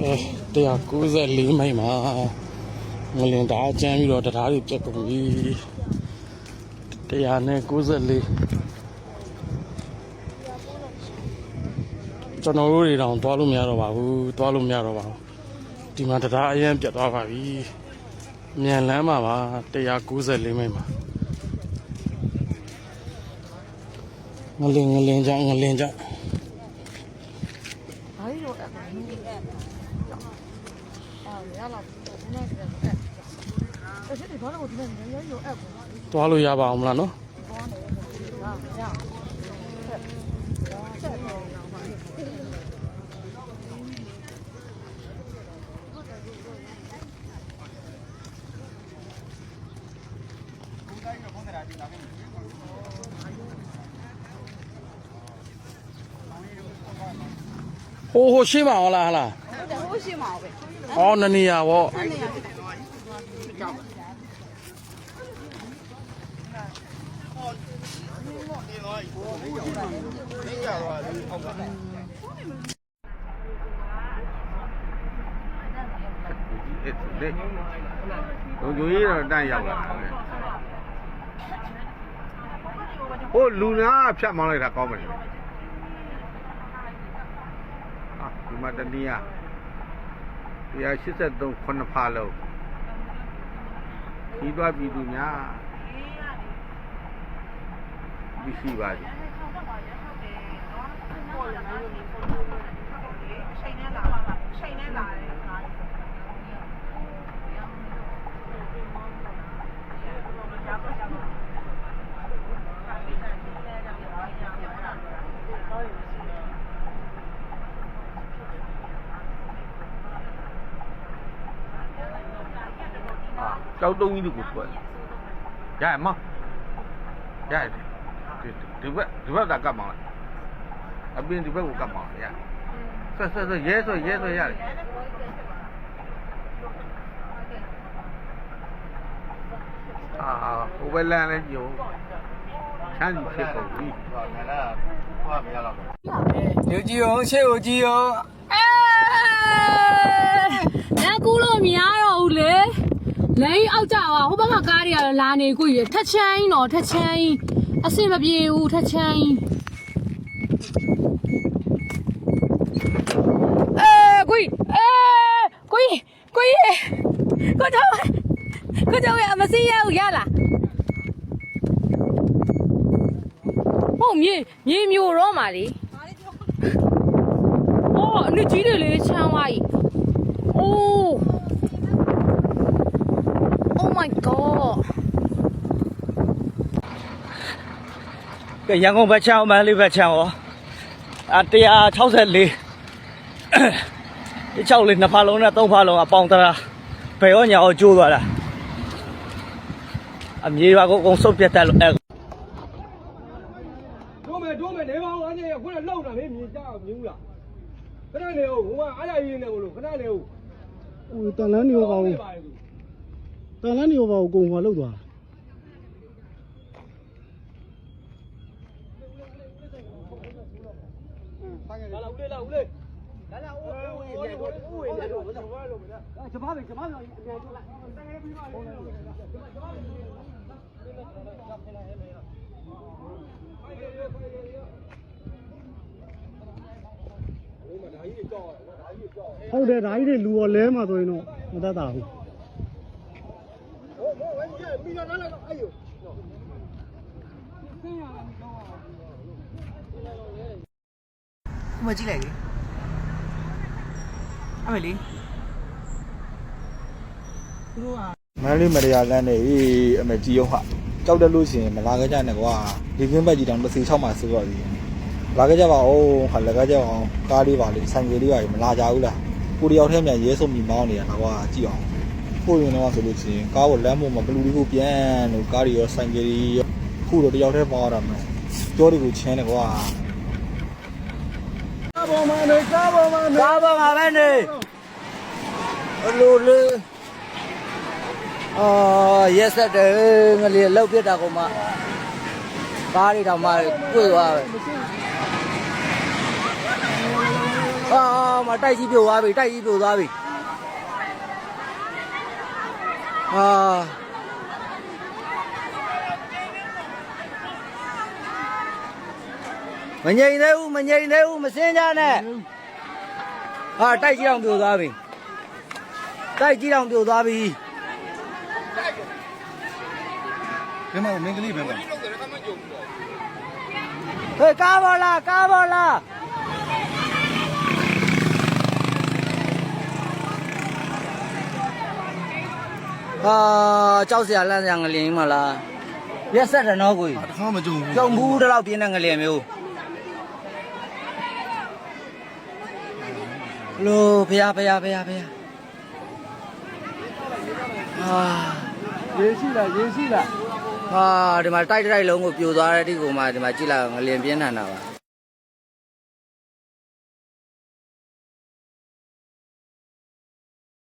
အဲ194မိုင်မှာငလင်ဓာတ်ကျမ်းပြီးတော့တရားတွေပြတ်ကုန်ပြီ194ကျွန်တော်တို့တွေတောင်သွားလို့မရတော့ပါဘူးသွားလို့မရတော့ပါဘူးဒီမှာတရားအရင်ပြတ်သွားပါပြီမြန်လမ်းမှာပါ194မိုင်မှာငလင်ငလင်ကြငလင်ကြ သွားလို့ရပါအောင်မလားနော် ဘောနေဟာရဆက်တော့အောင်ပါ ဟိုဟိုရှင်းပါအောင်လားဟလားဟုတ်ရှိမှာပဲအော်နနေရဗောအဲ့ဒီလုံဂျိုကြီးတော့တန့်ရောက်လာတယ်ဟိုလူနာဖြတ်မောင်းလိုက်တာကောင်းမယ်ဟာ ဒီမှာတနည်း183ခုနှစ်ဖာလုံးဒီသွားပြည်သူများဒီရှိပါသည်ချိန်နဲ့လာပါချိန်နဲ့လာတယ် ကြောက်တုံးကြီးတို့ကိုထွက်ရရမရရဒီဘက်ဒီဘက်ကကတ်မောင်းလိုက်အပြင်ဒီဘက်ကိုကတ်မောင်းလိုက်ရဆက်ဆက်ဆက်ရဲဆိုရဲဆိုရတယ်အာဟိုဘက်လမ်းလည်းညိုချမ်းကြီးဖြစ်ကုန်ပြီဟာငါလားဟောမရတော့ဘူးလူကြီးရောရှေ့ကိုကြီးရောအဲငါကူးလို့မရတော့ဘူးလေ လိန်အောက်ကြပါဟိုဘက်ကကားတွေကလာနေကိုကြီးထက်ချမ်းတော့ထက်ချမ်းအဆင်မပြေဘူးထက်ချမ်းအဲကိုကြီးအဲကိုကြီးကိုကြီးကိုတော့ကိုတော့ရမစင်းရဘူးရလားဟုတ်မြေမြေမျိုးတော့မှာလေအော်အနစ်ကြီးတွေလေချမ်းသွားပြီ Oh. Oh my god. ကဲရန်ကုန်ဘက်ချောင်းမန္တလေးဘက်ချောင်းရောအ164ဒီ6လေးနှစ်ဖာလုံးနဲ့သုံးဖာလုံးအပေါင်းတရာဘယ်ရောညာရောကျိုးသွားတာအမြေပါကိုအကုန်စုပ်ပြတ်တက်လို့အဲတို့မယ်တို့မယ်နေပါဦးအဲ့ဒါခုနလောက်တာမင်းမြင်ကြအောင်မြင်ဘူးလားခဏနေဦးဟိုကအဲ့ဒါရင်းနေလို့ခဏနေဦးဟိုတန်လန်းနေရောပါဘူး တန်လန်းနေရောပါဘူးကိုုံဟွာလောက်သွားလာလာဦးလေးလာဦးလေးလာလာဦးဦးဦးဦးဦးလေးတော့ဘာလို့ဘာလို့ဂျမပဲဂျမပဲအမြန်ကျလာတကယ်ပြီးပါလေဂျမပဲဟုတ်တယ်ဒါကြီးတွေလူရောလဲမှာဆိုရင်တော့မတတ်တာဘူးဟိုဟို ဝင်းကြီးပြီးတော့လာလာအဲ့ယူမကြည့်လိုက်လေအမေလေးမန္တလေးမရယာလမ်းနေအမေကြီးရောဟာကြောက်တယ်လို့ရှိရင်မလာကြကြနဲ့ကွာဒီကင်းဘက်ကြီးတောင်တစ်စီ6မှာဆိုတော့ဒီလာကြကြပါဦးဟာလကကြအောင်ကားလေးပါလေးဆိုင်ကယ်လေးပါမလာကြဘူးလားကိုတယောက်တည်းမြန်ရဲဆုံးမိမောင်းနေတာကွာကြည့်အောင် ကိုရင်တော့ဆိုလို့ရှိရင်ကားကိုလမ်းပေါ်မှာဘလူးလေးကိုပြန်လို့ကားတွေရောဆိုင်ကယ်တွေရောခုတော့တယောက်တည်းပါရမယ်ကြောတွေကိုချင်းတယ်ကွာကားပေါ်မှာနေကားပေါ်မှာနေကားပေါ်မှာပဲနေအလိုလေးအာရက်ဆက်တယ်ငလေးလောက်ပြစ်တာကောင်မကားတွေတောင်မှတွေ့သွားပဲမှာတိုက်ကြီးပြိုသွားပြီတိုက်ကြီးပြိုသွားပြီ ဟာမငြိမ်သေးဘူးမငြိမ်သေးဘူးမစင်းကြနဲ့ဟာတိုက်ကြီးအောင်ပြိုသွားပြီတိုက်ကြီးအောင်ပြိုသွားပြီဘယ်မှာမင်းကလေးဘယ်မှာဟေးကားပေါ်လာကားပေါ်လာ ဟာကြောက်စရာလန့်စရာငလျင်ကြီးမလားရက်ဆက်တယ်နော်ကိုကြီးတခါမကြုံဘူးကြုံဘူးတလောက်ပြင်းတဲ့ငလျင်မျိုးလိုဖះဖះဖះဖះဟာရေရှိလားရေရှိလားဟာဒီမှာတိုက်တိုက်လုံးကိုပြိုသွားတဲ့ဒီကိုမှဒီမှာကြည့်လိုက်အောင်ငလျင်ပြင်းထန်တာပါ